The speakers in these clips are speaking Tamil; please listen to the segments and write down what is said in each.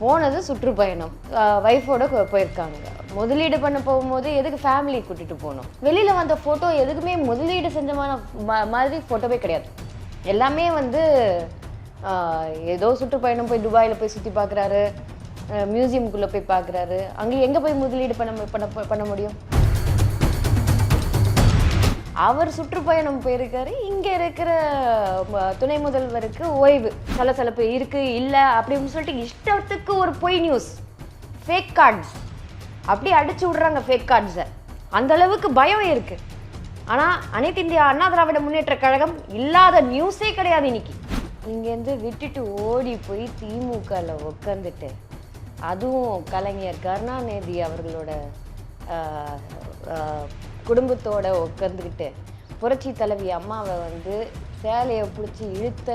போனது சுற்றுப்பயணம். ஒய்ஃபோட போயிருக்காங்க. முதலீடு பண்ண போகும்போது எதுக்கு ஃபேமிலி கூட்டிட்டு போகணும்? வெளியில வந்த ஃபோட்டோ எதுக்குமே முதலீடு செஞ்சமான மாதிரி ஃபோட்டோவே கிடையாது. எல்லாமே வந்து ஏதோ சுற்றுப்பயணம் போய் துபாயில் போய் சுற்றி பார்க்குறாரு மியூசியம்குள்ளே போய் பார்க்குறாரு அங்கே எங்கே போய் முதலீடு பண்ண பண்ண பண்ண முடியும்? அவர் சுற்றுப்பயணம் போயிருக்காரு. இங்க இருக்கிற துணை முதல்வருக்கு ஓய்வு சலசலப்பு இருக்கு இல்ல அப்படின்னு சொல்லிட்டு இஷ்டத்துக்கு ஒரு பொய் நியூஸ் ஃபேக் கார்ட்ஸ் அப்படி அடிச்சு விடுறாங்க ஃபேக் கார்ட்ஸை அந்த அளவுக்கு பயம் இருக்கு. ஆனா அனைத்து இந்தியா அண்ணா திராவிட முன்னேற்ற கழகம் இல்லாத நியூஸே கிடையாது இன்னைக்கு. இங்கேருந்து விட்டுட்டு ஓடி போய் திமுகவில் உட்காந்துட்டு அதுவும் கலைஞர் கருணாநிதி அவர்களோட குடும்பத்தோட உட்காந்துக்கிட்டு புரட்சி தலைவி அம்மாவை வந்து சேலையை பிடிச்சி இழுத்த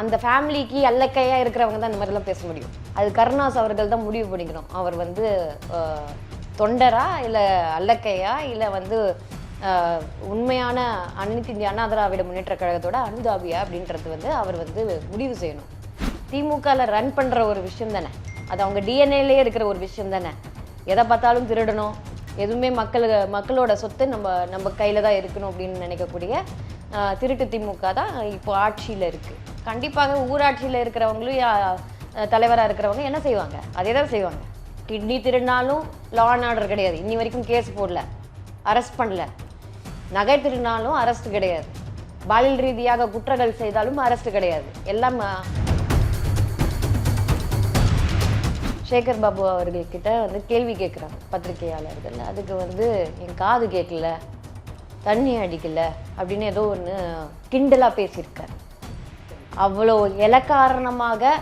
அந்த ஃபேமிலிக்கு அல்லக்கையாக இருக்கிறவங்க தான் இந்த மாதிரிலாம் பேச முடியும். அது கருணாஸ் அவர்கள் தான் முடிவு பண்ணிக்கணும். அவர் வந்து தொண்டரா இல்லை அல்லக்கையா? இல்லை வந்து உண்மையான அனைத்து இந்திய அண்ணா திராவிட முன்னேற்ற கழகத்தோட அனுதாபியா அப்படின்றது வந்து அவர் வந்து முடிவு செய்யணும். திமுகவில் ரன் பண்ணுற ஒரு விஷயம் தானே. அது அவங்க டிஎன்ஏலேயே இருக்கிற ஒரு விஷயம் தானே. எதை பார்த்தாலும் திருடணும். எதுவுமே மக்கள் மக்களோட சொத்து நம்ம நம்ம கையில் தான் இருக்கணும் அப்படின்னு நினைக்கக்கூடிய திருட்டு திமுக தான் இப்போ ஆட்சியில் இருக்குது கண்டிப்பாக ஊராட்சியில் இருக்கிறவங்களும் தலைவராக இருக்கிறவங்க என்ன செய்வாங்க? அதே தான் செய்வாங்க. கிட்னி திருடினாலும் லா அண்ட் ஆர்டர் கிடையாது. இன்னி வரைக்கும் கேஸ் போடல. அரெஸ்ட் பண்ணல. நகை திருடினாலும் அரெஸ்ட் கிடையாது. பாலியல் ரீதியாக குற்றங்கள் செய்தாலும் அரெஸ்ட் கிடையாது. எல்லாம் சேகர் பாபு அவர்கள்கிட்ட வந்து கேள்வி கேட்குறாங்க பத்திரிகையாளர்கள். அதுக்கு வந்து என் காது கேட்கல தண்ணி அடிக்கல அப்படின்னு ஏதோ ஒன்று கிண்டலாக பேசியிருக்கார். அவ்வளோ இலக்காரணமாக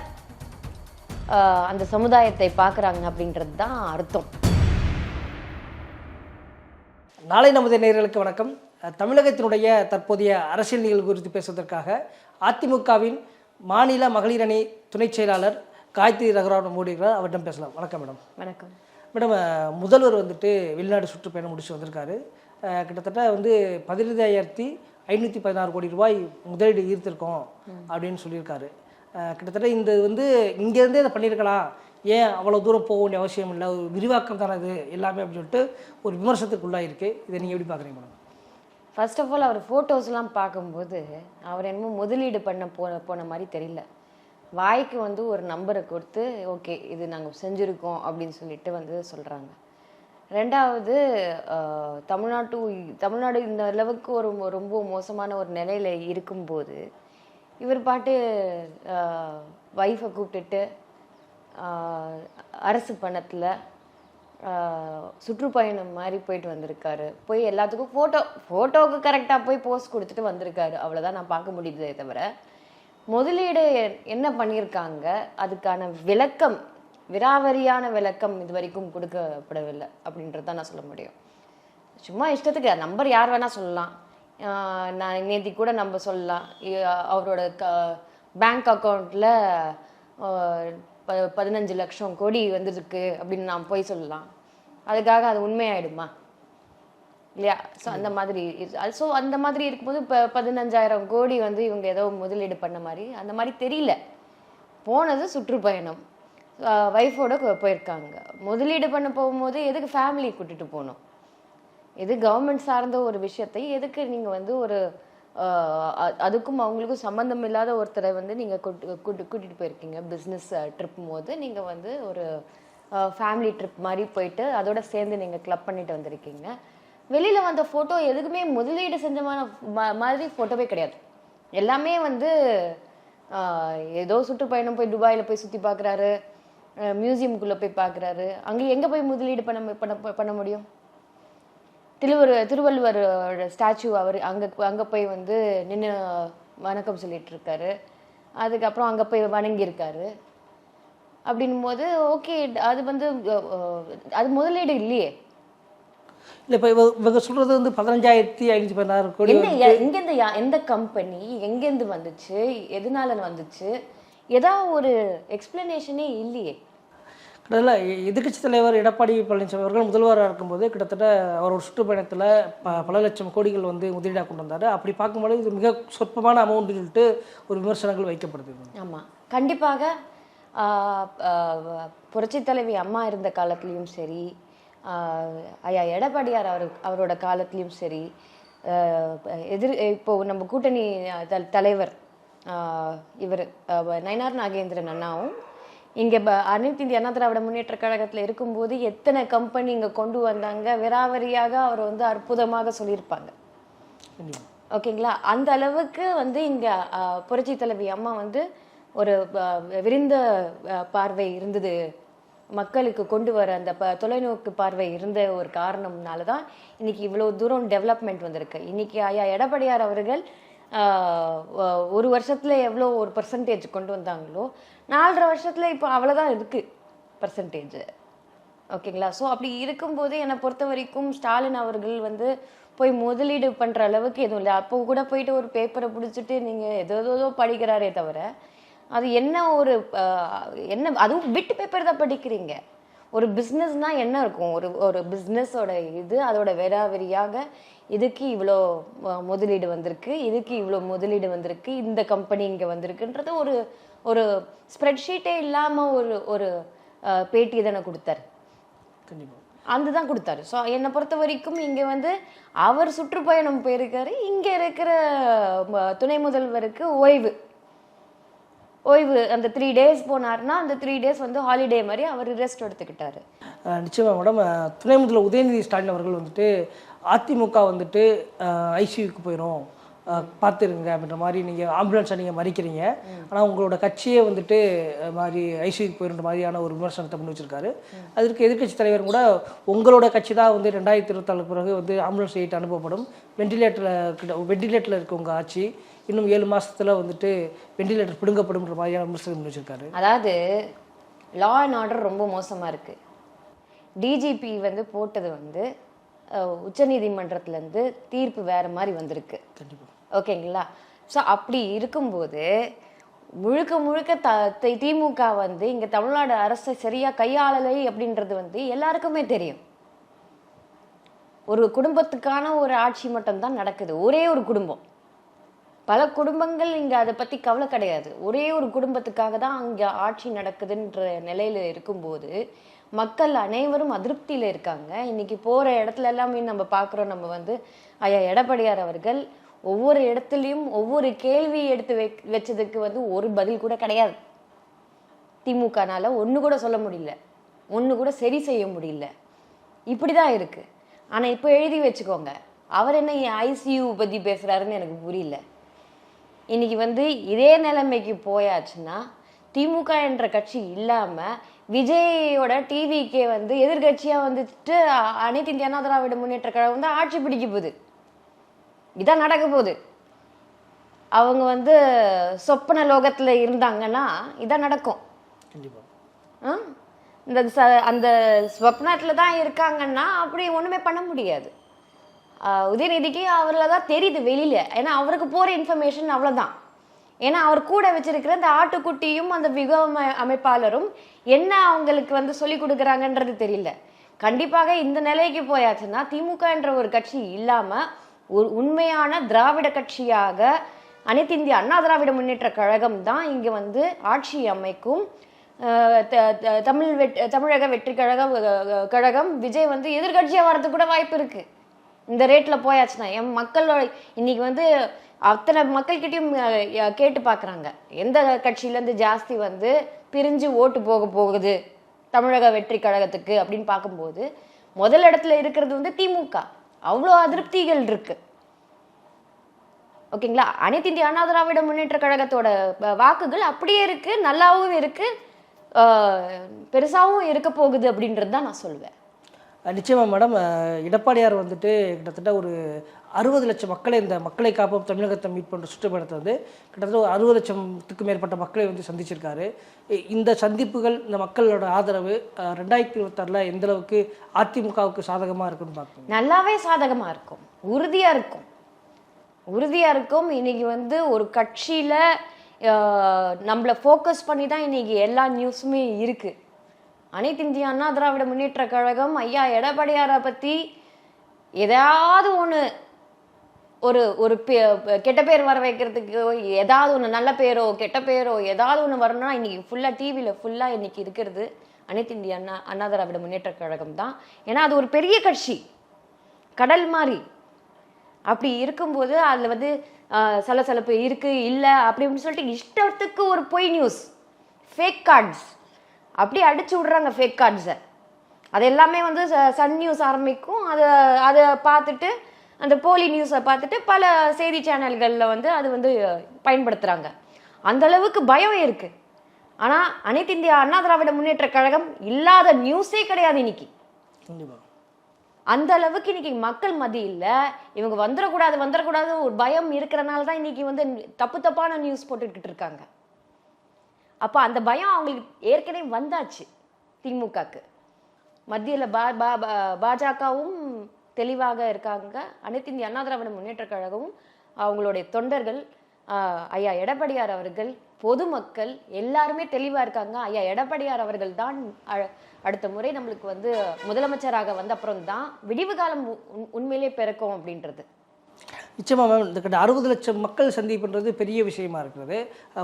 அந்த சமுதாயத்தை பார்க்குறாங்க அப்படின்றது தான் அர்த்தம். நாளை நமது நேர்களுக்கு வணக்கம். தமிழகத்தினுடைய தற்போதைய அரசியல் நிகழ்வு குறித்து பேசுவதற்காக அதிமுகவின் மாநில மகளிர் அணி துணைச் செயலாளர் காயத்ரி ரகுராமன் மோடி இருக்கிறார். அவரிடம் பேசலாம். வணக்கம் மேடம். வணக்கம். மேடம் முதல்வர் வந்துட்டு வெளிநாடு சுற்றுப்பயணம் முடிச்சு வந்திருக்காரு. கிட்டத்தட்ட வந்து பதினைந்தாயிரத்தி ஐநூற்றி பதினாறு கோடி ரூபாய் முதலீடு ஈர்த்திருக்கோம் அப்படின்னு சொல்லியிருக்காரு. கிட்டத்தட்ட இந்த வந்து இங்கேருந்தே இதை பண்ணியிருக்கலாம். ஏன் அவ்வளோ தூரம் போக வேண்டிய அவசியம் இல்லை? ஒரு விரிவாக்கம் தானே இது? எல்லாமே அப்படின்னு சொல்லிட்டு ஒரு விமர்சனத்துக்குள்ளாக இருக்குது இதை நீங்கள் எப்படி பார்க்குறீங்க மேடம்? ஃபர்ஸ்ட் ஆஃப் ஆல் அவர் ஃபோட்டோஸ்லாம் பார்க்கும்போது அவர் என்னமோ முதலீடு பண்ண போ போன மாதிரி தெரியல. வாய்க்கு வந்து ஒரு நம்பரை கொடுத்து ஓகே இது நாங்கள் செஞ்சுருக்கோம் அப்படின்னு சொல்லிட்டு வந்து சொல்கிறாங்க ரெண்டாவது தமிழ்நாட்டு தமிழ்நாடு இந்த அளவுக்கு ஒரு ரொம்ப மோசமான ஒரு நிலையில் இருக்கும்போது இவர் பாட்டு ஒய்ஃபை கூப்பிட்டுட்டு அரசு பணத்தில் சுற்றுப்பயணம் மாதிரி போயிட்டு வந்திருக்காரு. போய் எல்லாத்துக்கும் ஃபோட்டோ ஃபோட்டோவுக்கு கரெக்டாக போய் போஸ்ட் கொடுத்துட்டு வந்திருக்காரு. அவ்வளோதான் நான் பார்க்க முடியுதே தவிர முதலீடு என்ன பண்ணியிருக்காங்க? அதுக்கான விளக்கம் விராவரியான விளக்கம் இது வரைக்கும் கொடுக்கப்படவில்லை அப்படின்றது தான் நான் சொல்ல முடியும். சும்மா இஷ்டத்துக்கு நம்பர் யார் வேணால் சொல்லலாம். நான் நேத்தி கூட நம்ம சொல்லலாம். அவரோட க பேங்க் அக்கௌண்ட்டில் ப பதினஞ்சு லட்சம் கோடி வந்திருக்கு அப்படின்னு நான் போய் சொல்லலாம். அதுக்காக அது உண்மையாயிடுமா? இல்லையா? ஸோ அந்த மாதிரி ஸோ அந்த மாதிரி இருக்கும்போது இப்போ பதினஞ்சாயிரம் கோடி வந்து இவங்க ஏதோ முதலீடு பண்ண மாதிரி அந்த மாதிரி தெரியல. போனது சுற்றுப்பயணம். ஒய்ஃபோட போயிருக்காங்க. முதலீடு பண்ண போகும்போது எதுக்கு ஃபேமிலி கூட்டிட்டு போகணும்? இது கவர்மெண்ட் சார்ந்த ஒரு விஷயத்தை எதுக்கு நீங்கள் வந்து ஒரு அதுக்கும் அவங்களுக்கும் சம்மந்தம் இல்லாத ஒருத்தரை வந்து நீங்கள் கூட்டு கூட்டிகிட்டு போயிருக்கீங்க. பிஸ்னஸ் ட்ரிப் போது நீங்கள் வந்து ஒரு ஃபேமிலி ட்ரிப் மாதிரி போயிட்டு அதோட சேர்ந்து நீங்கள் கிளப் பண்ணிட்டு வந்திருக்கீங்க. வெளியில் வந்த ஃபோட்டோ எதுக்குமே முதலீடு செஞ்சமான மாதிரி ஃபோட்டோவே கிடையாது. எல்லாமே வந்து ஏதோ சுற்றுப்பயணம் போய் துபாயில் போய் சுற்றி பார்க்குறாரு மியூசியம்குள்ளே போய் பார்க்குறாரு அங்கே எங்கே போய் முதலீடு பண்ண பண்ண பண்ண முடியும்? திருவரு திருவள்ளுவர் ஸ்டாச்சு அவர் அங்கே அங்கே போய் வந்து நின்று வணக்கம் சொல்லிட்டு இருக்காரு. அதுக்கப்புறம் அங்கே போய் வணங்கியிருக்காரு அப்படின்னும் போது ஓகே அது வந்து அது முதலீடு இல்லையே. இல்லை இப்போ இவ இவங்க சொல்கிறது வந்து பதினஞ்சாயிரத்தி ஐநூற்றி பதினாறு கோடி என்ன எங்கேருந்து யா- எந்த கம்பெனி எங்கேருந்து வந்துச்சு? எதனால வந்துச்சு? ஏதாவது ஒரு எக்ஸ்பிளனேஷனே இல்லையே. அதில் எதிர்க்கட்சி தலைவர் எடப்பாடி பழனிசாமி அவர்கள் முதல்வராக இருக்கும்போது கிட்டத்தட்ட அவர் ஒரு சுற்றுப்பயணத்தில் ப பல லட்சம் கோடிகள் வந்து முதலீடாக கொண்டு வந்தார். அப்படி பார்க்கும்போது இது மிக சொற்பமான அமௌண்ட்னு சொல்லிட்டு ஒரு விமர்சனங்கள் வைக்கப்படுது ஆமாம் கண்டிப்பாக புரட்சித் தலைவி அம்மா இருந்த காலத்துலேயும் சரி ஐயா எடப்பாடியார் அவர் அவரோட காலத்துலேயும் சரி எதிர் இப்போ நம்ம கூட்டணி த- தலைவர் இவர் நயனார் நாகேந்திரன் அண்ணாவும் இங்கே அனைத்து இந்திய அண்ணா திராவிட முன்னேற்ற கழகத்தில் இருக்கும்போது எத்தனை கம்பெனி இங்கே கொண்டு வந்தாங்க விராவரியாக அவர் வந்து அற்புதமாக சொல்லியிருப்பாங்க. ஓகேங்களா அந்த அளவுக்கு வந்து இங்க புரட்சி தலைவி அம்மா வந்து ஒரு விரிந்த பார்வை இருந்தது மக்களுக்கு கொண்டு வர அந்த ப தொலைநோக்கு பார்வை இருந்த ஒரு காரணம்னால தான் இன்னைக்கு இவ்வளோ தூரம் டெவலப்மெண்ட் வந்திருக்கு. இன்னைக்கு ஐயா எடப்பாடியார் அவர்கள் ஒரு வருஷத்தில் எவ்வளோ ஒரு பர்சன்டேஜ் கொண்டு வந்தாங்களோ நாலரை வருஷத்தில் இப்போ அவ்வளோதான் இருக்குது பர்சன்டேஜ் ஓகேங்களா? ஸோ அப்படி இருக்கும்போது என்னை பொறுத்த வரைக்கும் ஸ்டாலின் அவர்கள் வந்து போய் முதலீடு பண்ணுற அளவுக்கு எதுவும் இல்லை. அப்போ கூட போயிட்டு ஒரு பேப்பரை பிடிச்சிட்டு நீங்கள் ஏதோ ஏதோ படிக்கிறாரே தவிர அது என்ன ஒரு என்ன அதுவும் பிட் பேப்பர் தான் படிக்கிறீங்க. ஒரு பிஸ்னஸ்னால் என்ன இருக்கும்? ஒரு ஒரு பிஸ்னஸோட இது அதோட வெறாவெறியாக இதுக்கு இவ்வளோ முதலீடு வந்திருக்கு இதுக்கு இவ்வளோ முதலீடு வந்திருக்கு இந்த கம்பெனி இங்கே வந்திருக்குன்றது ஒரு ஒரு ஸ்ப்ரெட்ஷீட்டே இல்லாமல் ஒரு ஒரு பேட்டி தானே கொடுத்தாரு. அந்த தான் கொடுத்தாரு. ஸோ என்னை பொறுத்த வரைக்கும் இங்கே வந்து அவர் சுற்றுப்பயணம் போயிருக்காரு. இங்கே இருக்கிற துணை முதல்வருக்கு ஓய்வு. ஓய்வு அந்த த்ரீ டேஸ் போனார்னா அந்த த்ரீ டேஸ் வந்து ஹாலிடே மாதிரி அவர் ரெஸ்ட் எடுத்துக்கிட்டாரு. நிச்சயமாக மேடம். துணை முதல்வர் உதயநிதி ஸ்டாலின் அவர்கள் வந்துட்டு அதிமுக வந்துட்டு ஐசியூக்கு போயிடும் பார்த்துருங்க அப்படின்ற மாதிரி நீங்கள் ஆம்புலன்ஸை நீங்கள் மறிக்கிறீங்க. ஆனால் உங்களோட கட்சியே வந்துட்டு மாதிரி ஐசியூக்கு போயிருந்த மாதிரியான ஒரு விமர்சனத்தை முன் வச்சிருக்காரு. அதற்கு எதிர்க்கட்சி தலைவர் கூட உங்களோட கட்சி தான் வந்து ரெண்டாயிரத்தி இருபத்தாலு பிறகு வந்து ஆம்புலன்ஸ் எயிட் அனுப்பப்படும். வெண்டிலேட்டரில் வெண்டிலேட்டரில் இருக்க உங்கள் ஆட்சி. இன்னும் ஏழு மாசத்துல வந்துட்டு வெண்டிலேட்டர் பிடுங்கப்படும்ன்ற மாதிரியான விமர்சனம் முன் வச்சிருக்காரு. அதாவது லா அண்ட் ஆர்டர் ரொம்ப மோசமா இருக்கு. டிஜிபி வந்து போட்டது வந்து அஹ், உச்சநீதிமன்றத்துல-இருந்து தீர்ப்பு வேற மாதிரி வந்திருக்கு. கண்டிப்பாக ஓகேங்களா? ஸோ அப்படி இருக்கும்போது முழுக்க முழுக்க த தி- திமுக வந்து இங்க தமிழ்நாடு அரசை சரியா கையாளலை அப்படின்றது வந்து எல்லாருக்குமே தெரியும். ஒரு குடும்பத்துக்கான ஒரு ஆட்சி மட்டும்தான் நடக்குது. ஒரே ஒரு குடும்பம். பல குடும்பங்கள் இங்க அதை பத்தி கவலை கிடையாது. ஒரே ஒரு குடும்பத்துக்காக தான் அங்க ஆட்சி நடக்குதுன்ற நிலையில இருக்கும்போது மக்கள் அனைவரும் அதிருப்தியில இருக்காங்க. இன்னைக்கு போற இடத்துல எல்லாமே நம்ம பார்க்குறோம் நம்ம வந்து ஐயா எடப்பாடியார் அவர்கள் ஒவ்வொரு இடத்துலையும் ஒவ்வொரு கேள்வி எடுத்து வை வச்சதுக்கு வந்து ஒரு பதில் கூட கிடையாது. திமுகனால ஒன்று கூட சொல்ல முடியல. ஒன்று கூட சரி செய்ய முடியல. இப்படி தான் இருக்கு. ஆனா இப்போ எழுதி வச்சுக்கோங்க. அவர் என்ன ஐசியூ பத்தி பேசுறாருன்னு எனக்கு புரியல. இன்னைக்கு வந்து இதே நிலைமைக்கு போயாச்சுன்னா திமுக என்ற கட்சி இல்லாம விஜயோட டிவிக்கே வந்து எதிர்கட்சியா வந்துட்டு அனைத்து இந்திய அண்ணா திராவிட முன்னேற்ற கழகம் வந்து ஆட்சி பிடிக்க போகுது. இதான் நடக்க போகுது. அவங்க வந்து சொப்பன லோகத்துல இருந்தாங்கன்னா இதான் நடக்கும்? இந்த அந்த ஸ்வப்னத்தில் தான் இருக்காங்கன்னா அப்படி ஒன்றுமே பண்ண முடியாது. உதயநிதிக்கு அவரில் தான் தெரியுது வெளியில். ஏன்னா அவருக்கு போகிற இன்ஃபர்மேஷன் அவ்வளோதான் ஏன்னா அவர் கூட வச்சிருக்கிற அந்த ஆட்டுக்குட்டியும் அந்த விக அமைப்பாளரும் என்ன அவங்களுக்கு வந்து சொல்லி கொடுக்குறாங்கன்றது தெரியல. கண்டிப்பாக இந்த நிலைக்கு போயாச்சுன்னா திமுக என்ற ஒரு கட்சி இல்லாமல் ஒரு உண்மையான திராவிட கட்சியாக அனைத்து இந்திய அண்ணா திராவிட முன்னேற்ற கழகம் தான் இங்கே வந்து ஆட்சி அமைக்கும். த- த- தமிழ் வெட் தமிழக வெற்றி கழகம் கழகம் விஜய் வந்து எதிர்கட்சியாக வரது கூட வாய்ப்பு இருக்குது இந்த ரேட்டில் போயாச்சுன்னா என் மக்களோட இன்னைக்கு வந்து அத்தனை மக்கள்கிட்டையும் கேட்டு பார்க்குறாங்க எந்த கட்சியிலேருந்து ஜாஸ்தி வந்து பிரிஞ்சு ஓட்டு போக போகுது தமிழக வெற்றி கழகத்துக்கு அப்படின்னு பார்க்கும்போது முதல் இடத்துல இருக்கிறது வந்து திமுக. அவ்வளோ அதிருப்திகள் இருக்கு. ஓகேங்களா? அனைத்து இந்திய அண்ணா திராவிட முன்னேற்ற கழகத்தோட வாக்குகள் அப்படியே இருக்கு நல்லாவும் இருக்கு பெருசாகவும் இருக்க போகுது அப்படின்றது தான் நான் சொல்லுவேன் நிச்சயமாக மேடம் எடப்பாடியார் வந்துட்டு கிட்டத்தட்ட ஒரு அறுபது லட்சம் மக்களை இந்த மக்களை காப்போம் தமிழகத்தை மீட் பண்ணுற சுற்றுப்பயணத்தை வந்து கிட்டத்தட்ட ஒரு அறுபது லட்சத்துக்கு மேற்பட்ட மக்களை வந்து சந்திச்சிருக்காரு. இந்த சந்திப்புகள் இந்த மக்களோட ஆதரவு ரெண்டாயிரத்தி இருபத்தாறில் எந்த அளவுக்கு அதிமுகவுக்கு சாதகமாக இருக்குன்னு பார்க்கணும் நல்லாவே சாதகமாக இருக்கும். உறுதியாக இருக்கும். உறுதியாக இருக்கும். இன்னைக்கு வந்து ஒரு கட்சியில் நம்மளை நம்மள ஃபோக்கஸ் பண்ணி தான் இன்னைக்கு எல்லா நியூஸுமே இருக்குது அனைத்து இந்திய அண்ணா திராவிட முன்னேற்ற கழகம் ஐயா எடப்பாடியாரை பற்றி ஏதாவது ஒன்று ஒரு ஒரு கெட்ட பேர் வர வைக்கிறதுக்கு ஏதாவது ஒன்று நல்ல பேரோ கெட்ட பேரோ ஏதாவது ஒன்று வரணும்னா இன்னைக்கு ஃபுல்லாக டிவியில் ஃபுல்லாக இன்றைக்கி இருக்கிறது அனைத்து இந்திய அண்ணா அண்ணா திராவிட முன்னேற்ற கழகம் தான். ஏன்னா அது ஒரு பெரிய கட்சி. கடல் மாதிரி அப்படி இருக்கும்போது அதில் வந்து சலசலப்பு இருக்குது இல்லை அப்படின்னு சொல்லிட்டு இஷ்டத்துக்கு ஒரு பொய் நியூஸ் ஃபேக் கார்ட்ஸ் அப்படி அடிச்சு விட்றாங்க ஃபேக் கார்ட்ஸை அது எல்லாமே வந்து சன் நியூஸ் ஆரம்பிக்கும். அதை அதை பார்த்துட்டு அந்த போலி நியூஸை பார்த்துட்டு பல செய்தி சேனல்களில் வந்து அது வந்து பயன்படுத்துகிறாங்க அந்த அளவுக்கு பயம் இருக்கு. ஆனால் அனைத்து இந்திய அண்ணா திராவிட முன்னேற்ற கழகம் இல்லாத நியூஸே கிடையாது இன்னைக்கு. அந்த அளவுக்கு இன்னைக்கு மக்கள் மத்தியில இவங்க வந்துடக்கூடாது வந்துடக்கூடாது ஒரு பயம் இருக்கிறனால தான் இன்னைக்கு வந்து தப்பு தப்பான நியூஸ் போட்டுக்கிட்டு இருக்காங்க. அப்போ அந்த பயம் அவங்களுக்கு ஏற்கனவே வந்தாச்சு திமுகக்கு. மத்தியில் பா பா பாஜகவும் தெளிவாக இருக்காங்க. அனைத்து இந்திய அண்ணா திராவிட முன்னேற்ற கழகமும் அவங்களுடைய தொண்டர்கள் ஐயா எடப்பாடியார் அவர்கள் பொதுமக்கள் எல்லாருமே தெளிவாக இருக்காங்க. ஐயா எடப்பாடியார் அவர்கள் தான் அ- அடுத்த முறை நம்மளுக்கு வந்து முதலமைச்சராக வந்த அப்புறம் தான் விடிவு காலம் உ- உண்- உண்மையிலே பிறக்கும் அப்படின்றது. நிச்சயமாக மேம் இந்த கிட்ட அறுபது லட்சம் மக்கள் சந்திப்புன்றது பெரிய விஷயமா இருக்கிறது.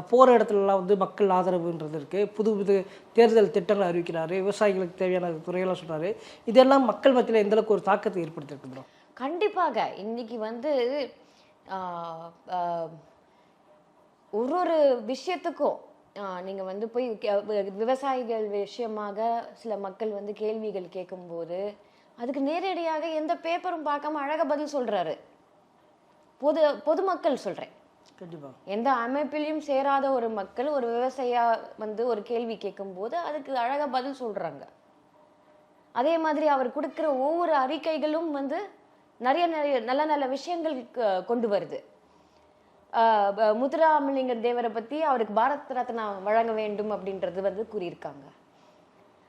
போகிற இடத்துலலாம் வந்து மக்கள் ஆதரவுன்றது இருக்குது புது புது தேர்தல் திட்டங்களை அறிவிக்கிறாரு விவசாயிகளுக்கு தேவையான துறையெல்லாம் சொல்கிறாரு இதெல்லாம் மக்கள் மத்தியில் எந்தளவுக்கு ஒரு தாக்கத்தை ஏற்படுத்தியிருக்கு கண்டிப்பாக. இன்னைக்கு வந்து ஒரு ஒரு விஷயத்துக்கும் நீங்கள் வந்து போய் கே- விவசாயிகள் விஷயமாக சில மக்கள் வந்து கேள்விகள் கேட்கும்போது அதுக்கு நேரடியாக எந்த பேப்பரும் பார்க்காம அழகாக பதில் சொல்கிறாரு பொது பொதுமக்கள் சொல்றேன். கண்டிப்பா. எந்த அமைப்பிலையும் சேராத ஒரு மக்கள் ஒரு விவசாயியா வந்து ஒரு கேள்வி கேட்கும்போது அதுக்கு அழகா பதில் சொல்றாங்க. அதே மாதிரி அவர் கொடுக்கிற ஒவ்வொரு அறிக்கைகளும் வந்து நிறைய நிறைய நல்ல நல்ல விஷயங்கள் கொண்டு வருது. ஆஹ் ப- முத்துராமலிங்க தேவரை பத்தி அவருக்கு பாரத் ரத்னா வழங்க வேண்டும் அப்படின்றது வந்து கூறியிருக்காங்க.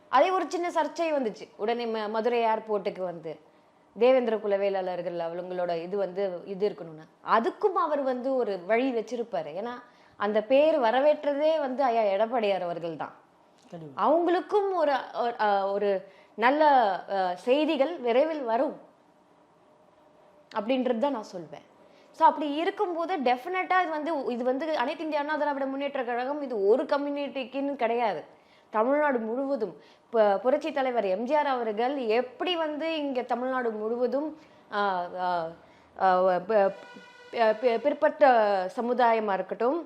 அதே ஒரு சின்ன சர்ச்சை வந்துச்சு. உடனே மதுரை ஏர்போர்ட்டுக்கு வந்து. தேவேந்திர குல வேளாளர்கள் அவங்களோட இது வந்து இது இருக்கணும்னு. அதுக்கும் அவர் வந்து ஒரு வழி வச்சிருப்பாரு. ஏன்னா அந்த பேர் வரவேற்றதே வந்து ஐயா எடப்பாடியார் அவர்கள் தான் அவங்களுக்கும் ஒரு ஒரு, நல்ல செய்திகள் விரைவில் வரும். அப்படின்றது தான் நான் சொல்வேன். ஸோ அப்படி இருக்கும்போது டெஃபினட்டாக இது வந்து இது வந்து அனைத்து இந்திய அண்ணா திராவிட முன்னேற்ற கழகம் இது ஒரு கம்யூனிட்டிக்குன்னு கிடையாது. தமிழ்நாடு முழுவதும். இப்போ புரட்சி தலைவர் எம்ஜிஆர் அவர்கள் எப்படி வந்து இங்கே தமிழ்நாடு முழுவதும் பிற்பட்ட சமுதாயமாக இருக்கட்டும்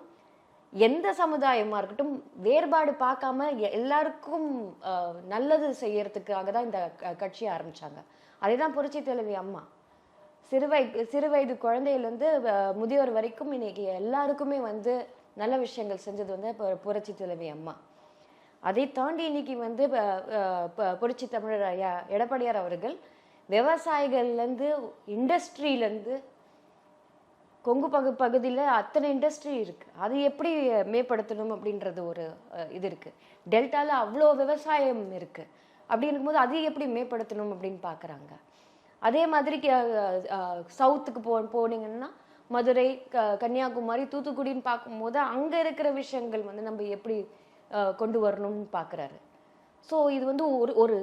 எந்த சமுதாயமாக இருக்கட்டும் வேறுபாடு பார்க்காம எல்லாருக்கும் நல்லது செய்யறதுக்காக தான் இந்த க- கட்சியை ஆரம்பிச்சாங்க. அதே தான் புரட்சி தலைவி அம்மா. சிறுவை சிறுவயது குழந்தையிலேருந்து முதியோர் வரைக்கும் இன்னைக்கு எல்லாருக்குமே வந்து நல்ல விஷயங்கள் செஞ்சது வந்து புரட்சி தலைவி அம்மா. அதை தாண்டி இன்னைக்கு வந்து ப- தமிழர் ஐயா எடப்பாடியார் அவர்கள் விவசாயிகள்லேருந்து இண்டஸ்ட்ரியிலேருந்து கொங்கு பகு பகுதியில் அத்தனை இண்டஸ்ட்ரி இருக்குது அது எப்படி மேம்படுத்தணும் அப்படின்றது ஒரு இது இருக்குது டெல்டாவில் அவ்வளோ விவசாயம் இருக்குது அப்படி இருக்கும்போது அது எப்படி மேம்படுத்தணும் அப்படின்னு பார்க்குறாங்க அதே மாதிரி சவுத்துக்கு போ போனீங்கன்னா மதுரை க கன்னியாகுமரி தூத்துக்குடின்னு பார்க்கும்போது அங்கே இருக்கிற விஷயங்கள் வந்து நம்ம எப்படி கொண்டு வரணும்னு பார்க்குறாரு ஸோ இது வந்து ஒரு ஒரு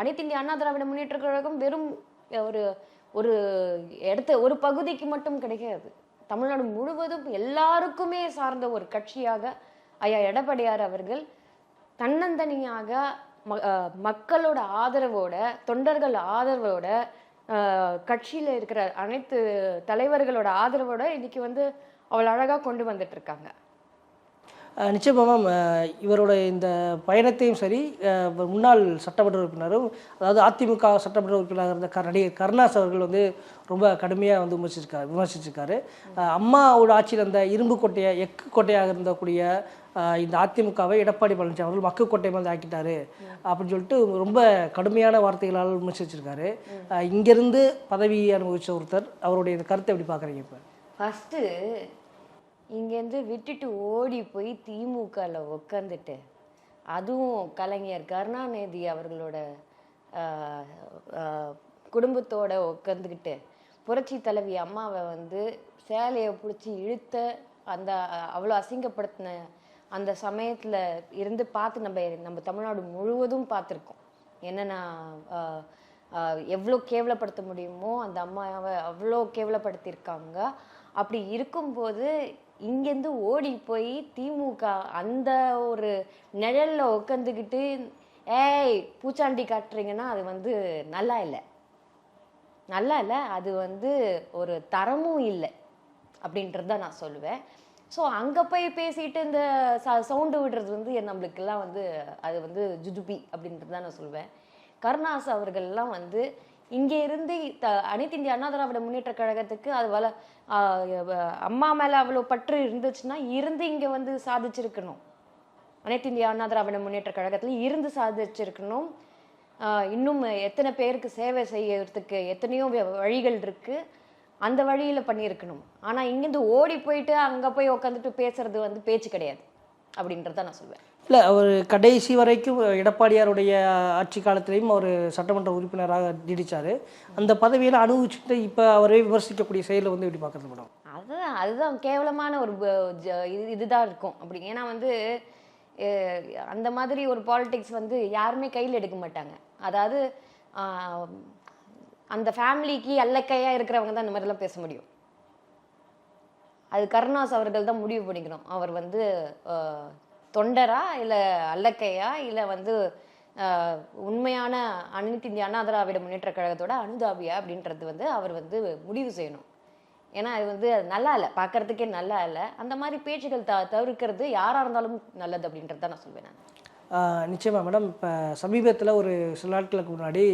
அனைத்து இந்திய அண்ணா திராவிட முன்னேற்ற கழகம் வெறும் ஒரு ஒரு இடத்த ஒரு பகுதிக்கு மட்டும் கிடைக்காது. தமிழ்நாடு முழுவதும் எல்லாருக்குமே சார்ந்த ஒரு கட்சியாக ஐயா எடப்பாடியார் அவர்கள் தன்னந்தனியாக ம மக்களோட ஆதரவோட தொண்டர்கள் ஆதரவோட கட்சியில் இருக்கிற அனைத்து தலைவர்களோட ஆதரவோட இன்னைக்கு வந்து அவ்வளோ அழகாக கொண்டு வந்துட்டு இருக்காங்க. நிச்சயமாக இவரோட இந்த பயணத்தையும் சரி முன்னாள் சட்டமன்ற உறுப்பினரும் அதாவது அதிமுக சட்டமன்ற உறுப்பினராக இருந்த க- நடிகர் கருணாஸ் அவர்கள் வந்து ரொம்ப கடுமையாக வந்து விமர்சிச்சிருக்காரு. விமர்சிச்சிருக்காரு அம்மாவோட ஆட்சியில் இருந்த இரும்பு கோட்டையை எக்கு கோட்டையாக இருந்தக்கூடிய இந்த அதிமுகவை எடப்பாடி பழனிசாமி அவர்கள் மக்கு கோட்டை வந்து ஆக்கிட்டாரு. அப்படின்னு சொல்லிட்டு ரொம்ப கடுமையான வார்த்தைகளால் விமர்சிச்சிருக்காரு. இங்கேருந்து பதவி அனுபவித்த ஒருத்தர் அவருடைய இந்த கருத்தை எப்படி பார்க்குறீங்க இப்போ? ஃபஸ்ட்டு இங்கேருந்து விட்டுட்டு ஓடி போய் திமுகவில் உட்காந்துட்டு அதுவும் கலைஞர் கருணாநிதி அவர்களோட குடும்பத்தோட உட்காந்துக்கிட்டு புரட்சி தலைவி அம்மாவை வந்து சேலையை பிடிச்சி இழுத்த அந்த அவ்வளோ அசிங்கப்படுத்தின அந்த சமயத்தில் இருந்து பார்த்து நம்ம நம்ம தமிழ்நாடு முழுவதும் பார்த்துருக்கோம். என்னென்னா எவ்வளோ கேவலப்படுத்த முடியுமோ அந்த அம்மாவை அவ்வளோ கேவலப்படுத்தியிருக்காங்க. அப்படி இருக்கும்போது இங்கேருந்து ஓடி போய் திமுக அந்த ஒரு நிழல்ல உட்காந்துக்கிட்டு ஏய் பூச்சாண்டி காட்டுறீங்கன்னா அது வந்து நல்லா இல்லை. நல்லா இல்லை அது வந்து ஒரு தரமும் இல்லை அப்படின்றது தான் நான் சொல்லுவேன். ஸோ அங்கே போய் பேசிட்டு இந்த ச சவுண்டு விடுறது வந்து நம்மளுக்கெல்லாம் வந்து அது வந்து ஜுஜுபி அப்படின்றது தான் நான் சொல்லுவேன். கருணாஸ் அவர்கள்லாம் வந்து இங்கே இருந்து த அனைத்து இந்திய அண்ணா திராவிட முன்னேற்ற கழகத்துக்கு அது வள அம்மா மேலே அவ்வளோ பற்று இருந்துச்சுன்னா இருந்து இங்கே வந்து சாதிச்சிருக்கணும். அனைத்து இந்திய அண்ணா திராவிட முன்னேற்ற கழகத்தில் இருந்து சாதிச்சிருக்கணும். இன்னும் எத்தனை பேருக்கு சேவை செய்யறதுக்கு எத்தனையோ வ- வழிகள் இருக்கு. அந்த வழியில பண்ணியிருக்கணும். ஆனா இங்கேருந்து ஓடி போயிட்டு அங்க போய் உட்காந்துட்டு பேசுறது வந்து பேச்சு கிடையாது. அப்படின்றத நான் சொல்வேன். இல்லை அவர் கடைசி வரைக்கும் எடப்பாடியாருடைய ஆட்சி காலத்திலையும் அவர் சட்டமன்ற உறுப்பினராக நீடிச்சார். அந்த பதவியில் அனுபவிச்சுட்டு இப்போ அவரே விமர்சிக்கக்கூடிய செயலை வந்து எப்படி பார்க்குறது மேடம்? அதுதான் அதுதான் கேவலமான ஒரு இது இதுதான் இருக்கும். அப்படி ஏன்னா வந்து அந்த மாதிரி ஒரு பாலிடிக்ஸ் வந்து யாருமே கையில் எடுக்க மாட்டாங்க. அதாவது அந்த ஃபேமிலிக்கு அல்லக்கையாக இருக்கிறவங்க தான் இந்த மாதிரிலாம் பேச முடியும். அது கருணாஸ் அவர்கள் தான் முடிவு பண்ணிக்கணும். அவர் வந்து தொண்டரா இல்லை அல்லக்கையா? இல்லை வந்து உண்மையான அனைத்து இந்திய அண்ணா திராவிட முன்னேற்ற கழகத்தோட அனுதாபியா அப்படின்றது வந்து அவர் வந்து முடிவு செய்யணும். ஏன்னா அது வந்து அது நல்லா இல்லை. பார்க்கறதுக்கே நல்லா இல்லை. அந்த மாதிரி பேச்சுகள் த தவிர்க்கிறது யாராக இருந்தாலும் நல்லது அப்படின்றது தான் நான் சொல்வேன் நான். நிச்சயமாக மேடம். இப்போ சமீபத்தில் ஒரு சில நாட்களுக்கு முன்னாடி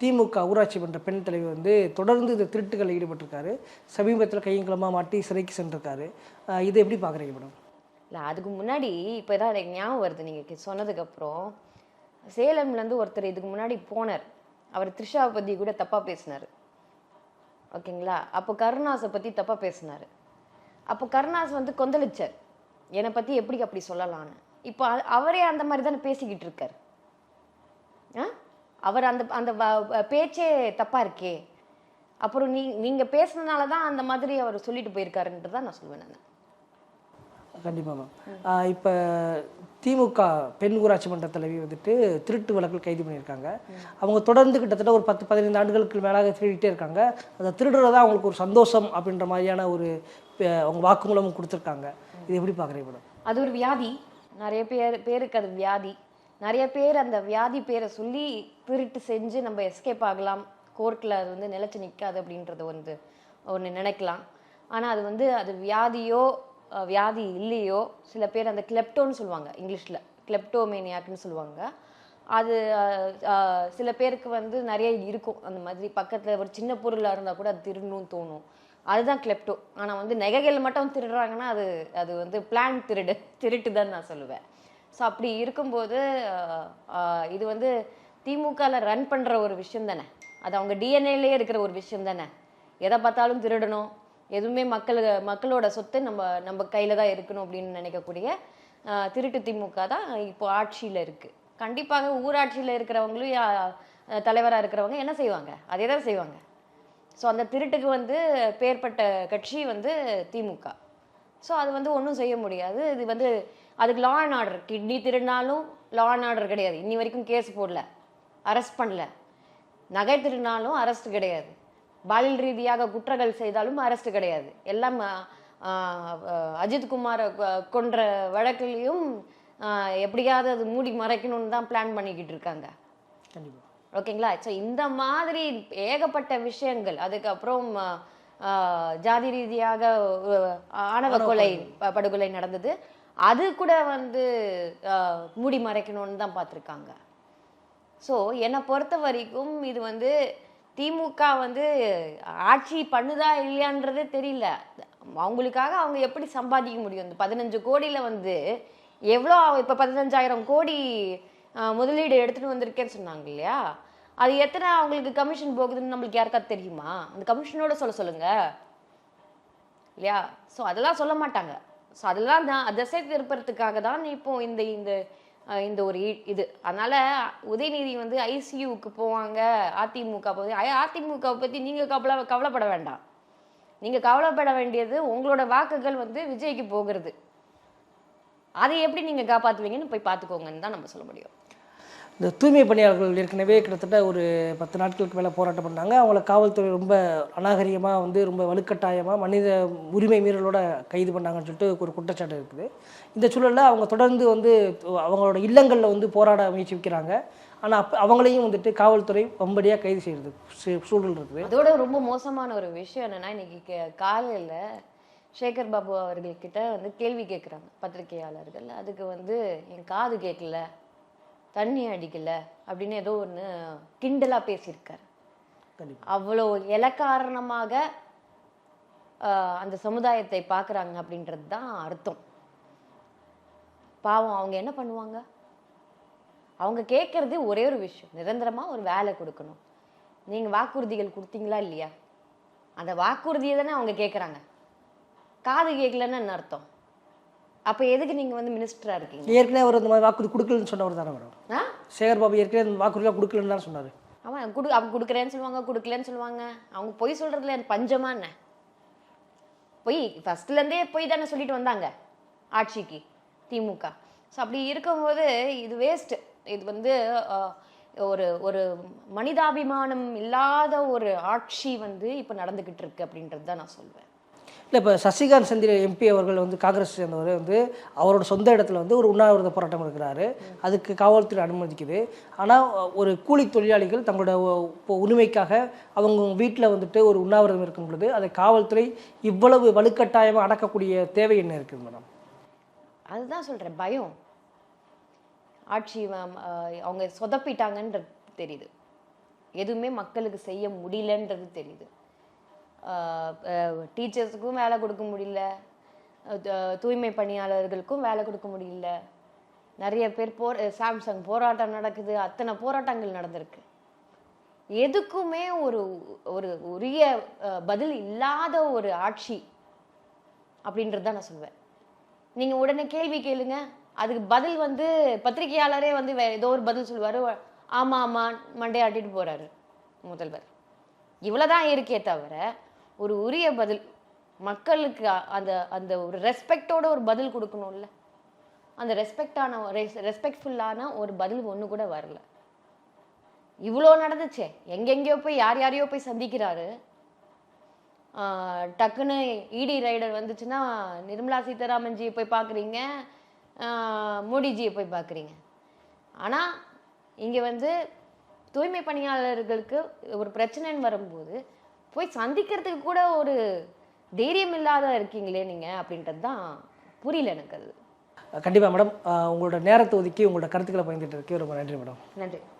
திமுக ஊராட்சி மன்ற பெண் தலைவர் வந்து தொடர்ந்து இந்த திருட்டுகளில் ஈடுபட்டிருக்காரு. சமீபத்தில் கையங்கலமாக மாட்டி சிறைக்கு சென்றிருக்காரு. இதை எப்படி பார்க்குறீங்க மேடம்? இல்லை அதுக்கு முன்னாடி இப்போ தான் எனக்கு ஞாபகம் வருது. நீங்கள் சொன்னதுக்கப்புறம் சேலம்லேருந்து ஒருத்தர் இதுக்கு முன்னாடி போனார். அவர் த்ரிஷாவை பற்றி கூட தப்பாக பேசினார். ஓகேங்களா? அப்போ கருணாஸை பற்றி தப்பாக பேசினார். அப்போ கருணாஸ் வந்து கொந்தளிச்சார். என்னை பற்றி எப்படி அப்படி சொல்லலான்னு இப்போ அவரே அந்த மாதிரி தானே பேசிக்கிட்டு இருக்கார். ஆ? அவர் அந்த அந்த வ- பேச்சே தப்பாக இருக்கே. அப்புறம் நீ நீங்கள் பேசுனதுனால தான் அந்த மாதிரி அவர் சொல்லிட்டு போயிருக்காருன்றது தான் நான் சொல்லுவேன் நான். கண்டிப்பாக மேம் இப்போ திமுக பெண் ஊராட்சி மன்ற தலைவி வந்துட்டு திருட்டு வழக்கில் கைது பண்ணியிருக்காங்க. அவங்க தொடர்ந்து கிட்டத்தட்ட ஒரு பத்து பதினைந்து ஆண்டுகளுக்கு மேலாக திருடிட்டே இருக்காங்க. அந்த திருடுறதா அவங்களுக்கு ஒரு சந்தோஷம் அப்படின்ற மாதிரியான ஒரு அவங்க வாக்குமூலமும் கொடுத்துருக்காங்க. இது எப்படி பார்க்குறீங்க மேடம் அது ஒரு வியாதி. நிறைய பேர் பேருக்கு அது வியாதி. நிறைய பேர் அந்த வியாதி பேரை சொல்லி திருட்டு செஞ்சு நம்ம எஸ்கேப் ஆகலாம். கோர்ட்டில் அது வந்து நிலச்சி நிற்காது அப்படின்றது வந்து ஒன்று நினைக்கலாம். ஆனால் அது வந்து அது வியாதியோ வியாதி இல்லையோ சில பேர் அந்த கிளெப்டோன்னு சொல்லுவாங்க இங்கிலீஷில். கிளெப்டோமேனியாக்குன்னு சொல்லுவாங்க. அது சில பேருக்கு வந்து நிறைய இருக்கும். அந்த மாதிரி பக்கத்தில் ஒரு சின்ன பொருளாக இருந்தால் கூட அது திருடணும்னு தோணும். அதுதான் கிளெப்டோ ஆனால் வந்து நகைகள் மட்டும் திருடுறாங்கன்னா அது அது வந்து பிளான் திருடு திருட்டு தான் நான் சொல்லுவேன். ஸோ அப்படி இருக்கும்போது இது வந்து திமுகவில் ரன் பண்ணுற ஒரு விஷயம் தானே. அது அவங்க டிஎன்ஏலேயே இருக்கிற ஒரு விஷயம் தானே. எதை பார்த்தாலும் திருடணும். எதுவுமே மக்கள் மக்களோட சொத்து நம்ம நம்ம கையில் தான் இருக்கணும் அப்படின்னு நினைக்கக்கூடிய திருட்டு திமுக தான் இப்போ ஆட்சியில் இருக்குது கண்டிப்பாக ஊராட்சியில் இருக்கிறவங்களும் தலைவராக இருக்கிறவங்க என்ன செய்வாங்க? அதே தான் செய்வாங்க. ஸோ அந்த திருட்டுக்கு வந்து பேர்பட்ட கட்சி வந்து திமுக. ஸோ அது வந்து ஒன்றும் செய்ய முடியாது. இது வந்து அதுக்கு லா அண்ட் ஆர்டர் கிட்னி திருடினாலும் லா அண்ட் ஆர்டர் கிடையாது. இன்னி வரைக்கும் கேஸ் போடல. அரெஸ்ட் பண்ணல. நகை திருடினாலும் அரெஸ்ட் கிடையாது. பாலியல் ரீதியாக குற்றங்கள் செய்தாலும் அரெஸ்ட் கிடையாது. எல்லாம் அஜித் குமாரை கொன்ற வழக்குலையும் எப்படியாவது அது மூடி மறைக்கணும்னு தான் பிளான் பண்ணிக்கிட்டு இருக்காங்க. ஓகேங்களா ஸோ இந்த மாதிரி ஏகப்பட்ட விஷயங்கள் அதுக்கப்புறம் ஜாதி ரீதியாக ஆணவ கொலை படுகொலை நடந்தது. அது கூட வந்து மூடி மறைக்கணும்னு தான் பார்த்துருக்காங்க. ஸோ என்னை பொறுத்த வரைக்கும் இது வந்து திமுக வந்து ஆட்சி பண்ணுதா இல்லையான்றதே தெரியல. அவங்களுக்காக அவங்க எப்படி சம்பாதிக்க முடியும்? இந்த பதினஞ்சு கோடியில் வந்து எவ்வளோ இப்போ பதினஞ்சாயிரம் கோடி முதலீடு எடுத்துகிட்டு வந்திருக்கேன்னு சொன்னாங்க இல்லையா? அது எத்தனை அவங்களுக்கு கமிஷன் போகுதுன்னு நம்மளுக்கு யாருக்காவது தெரியுமா? அந்த கமிஷனோட சொல்ல சொல்லுங்க. இல்லையா? ஸோ அதெல்லாம் சொல்ல மாட்டாங்க. ஸோ அதெல்லாம் தான் திசை திருப்பறதுக்காக தான் இப்போ இந்த இந்த இந்த ஒரு இ- இது. அதனால உதயநிதி வந்து ஐசியூக்கு போவாங்க. அதிமுக போது. அதிமுக பற்றி நீங்கள் கவலை கவலைப்பட வேண்டாம். நீங்கள் கவலைப்பட வேண்டியது உங்களோட வாக்குகள் வந்து விஜய்க்கு போகிறது. அதை எப்படி நீங்கள் காப்பாற்றுவீங்கன்னு போய் பார்த்துக்கோங்கன்னு தான் நம்ம சொல்ல முடியும். இந்த தூய்மை பணியாளர்கள் ஏற்கனவே கிட்டத்தட்ட ஒரு பத்து நாட்களுக்கு மேலே போராட்டம் பண்ணாங்க. அவங்கள காவல்துறை ரொம்ப அநாகரிகமாக வந்து ரொம்ப வலுக்கட்டாயமாக மனித உரிமை மீறலோட கைது பண்ணாங்கன்னு சொல்லிட்டு ஒரு குற்றச்சாட்டு இருக்குது. இந்த சூழலில் அவங்க தொடர்ந்து வந்து அவங்களோட இல்லங்களில் வந்து போராட முயற்சி வைக்கிறாங்க ஆனால் அப்போ அவங்களையும் வந்துட்டு காவல்துறை வம்படியாக கைது செய்கிறது சூழல் இருக்குது. அதோட ரொம்ப மோசமான ஒரு விஷயம் என்னென்னா இன்னைக்கு கே- சேகர் பாபு அவர்கள்கிட்ட வந்து கேள்வி கேட்குறாங்க பத்திரிகையாளர்கள். அதுக்கு வந்து என் காது கேட்கல தண்ணி அடிக்கல அப்படின்னு ஏதோ ஒன்று கிண்டலா பேசியிருக்காரு. அவ்வளோ இலக்காரணமாக அந்த சமுதாயத்தை பார்க்குறாங்க அப்படின்றது தான் அர்த்தம். பாவம் அவங்க என்ன பண்ணுவாங்க? அவங்க கேட்கறது ஒரே ஒரு விஷயம் நிரந்தரமா ஒரு வேலை கொடுக்கணும். நீங்க வாக்குறுதிகள் கொடுத்தீங்களா இல்லையா? அந்த வாக்குறுதியை தானே அவங்க கேட்குறாங்க காது கேட்கலன்னு என்ன அர்த்தம்? அப்ப எதுக்கு நீங்க வந்து மினிஸ்டரா இருக்கீங்க? ஏற்கனவே அவர் அந்த மாதிரி வாக்குறுதி கொடுக்கலன்னு சொன்னவர் தானே மேடம் ஆ? சேகர் பாபு ஏற்கனவே அந்த வாக்குறுதிலாம் கொடுக்கலன்னு தான் சொன்னார். அவன் குடு அவங்க கொடுக்குறேன்னு சொல்லுவாங்க கொடுக்கலன்னு சொல்லுவாங்க. அவங்க பொய் சொல்றதுல எனக்கு பஞ்சமா என்ன? பொய் ஃபர்ஸ்ட்ல இருந்தே பொய் தானே சொல்லிட்டு வந்தாங்க ஆட்சிக்கு திமுக. ஸோ அப்படி இருக்கும்போது இது வேஸ்ட் இது வந்து ஒரு ஒரு மனிதாபிமானம் இல்லாத ஒரு ஆட்சி வந்து இப்போ நடந்துகிட்டு இருக்கு அப்படின்றது தான் நான் சொல்வேன். இல்லை இப்போ சசிகாந்த் செந்தில் எம்பி அவர்கள் வந்து காங்கிரஸ் சேர்ந்தவர் வந்து அவரோட சொந்த இடத்துல வந்து ஒரு உண்ணாவிரத போராட்டம் இருக்கிறாரு அதுக்கு காவல்துறை அனுமதிக்குது. ஆனால் ஒரு கூலி தொழிலாளிகள் தங்களோட இப்போ உரிமைக்காக அவங்க வீட்டில் வந்துட்டு ஒரு உண்ணாவிரதம் இருக்கும் பொழுது அதை காவல்துறை இவ்வளவு வலுக்கட்டாயமாக அடக்கக்கூடிய தேவை என்ன இருக்குது மேடம்? அதுதான் சொல்கிறேன் பயம். ஆட்சி அவங்க சொதப்பிட்டாங்கன்றது தெரியுது. எதுவுமே மக்களுக்கு செய்ய முடியலன்றது தெரியுது. டீச்சர்ஸுக்கும் வேலை கொடுக்க முடியல. த- தூய்மை பணியாளர்களுக்கும் வேலை கொடுக்க முடியல. நிறைய பேர் போர் சாம்சங் போராட்டம் நடக்குது. அத்தனை போராட்டங்கள் நடந்திருக்கு. எதுக்குமே ஒரு ஒரு உரிய பதில் இல்லாத ஒரு ஆட்சி அப்படின்றது தான் நான் சொல்வேன். நீங்கள் உடனே கேள்வி கேளுங்க. அதுக்கு பதில் வந்து பத்திரிகையாளரே வந்து வேறு ஏதோ ஒரு பதில் சொல்லுவார். ஆமாம் ஆமாம் மண்டே மண்டையாட்டிட்டு போகிறாரு முதல்வர். இவ்வளோதான் இருக்கே தவிர ஒரு உரிய பதில் மக்களுக்கு அந்த அந்த ஒரு ரெஸ்பெக்டோட ஒரு பதில் கொடுக்கணும்ல. அந்த ரெஸ்பெக்டான ரெஸ்பெக்ட்ஃபுல்லான ஒரு பதில் ஒன்று கூட வரல. இவ்வளோ நடந்துச்சே. எங்கெங்கேயோ போய் யார் யாரையோ போய் சந்திக்கிறாரு. டக்குன்னு இடி ரைடர் வந்துச்சுன்னா நிர்மலா சீதாராமன்ஜியை போய் பார்க்குறீங்க மோடிஜியை போய் பார்க்குறீங்க ஆனால் இங்கே வந்து தூய்மை பணியாளர்களுக்கு ஒரு பிரச்சனைன்னு வரும்போது போய் சந்திக்கிறதுக்கு கூட ஒரு தைரியம் இல்லாத இருக்கீங்களே நீங்கள் அப்படின்றது தான் புரியல எனக்கு அது. கண்டிப்பாக மேடம் உங்களோட நேரத்தை ஒதுக்கி உங்களோட கருத்துக்களை பகிர்ந்துட்டு இருக்கு ரொம்ப நன்றி மேடம் நன்றி.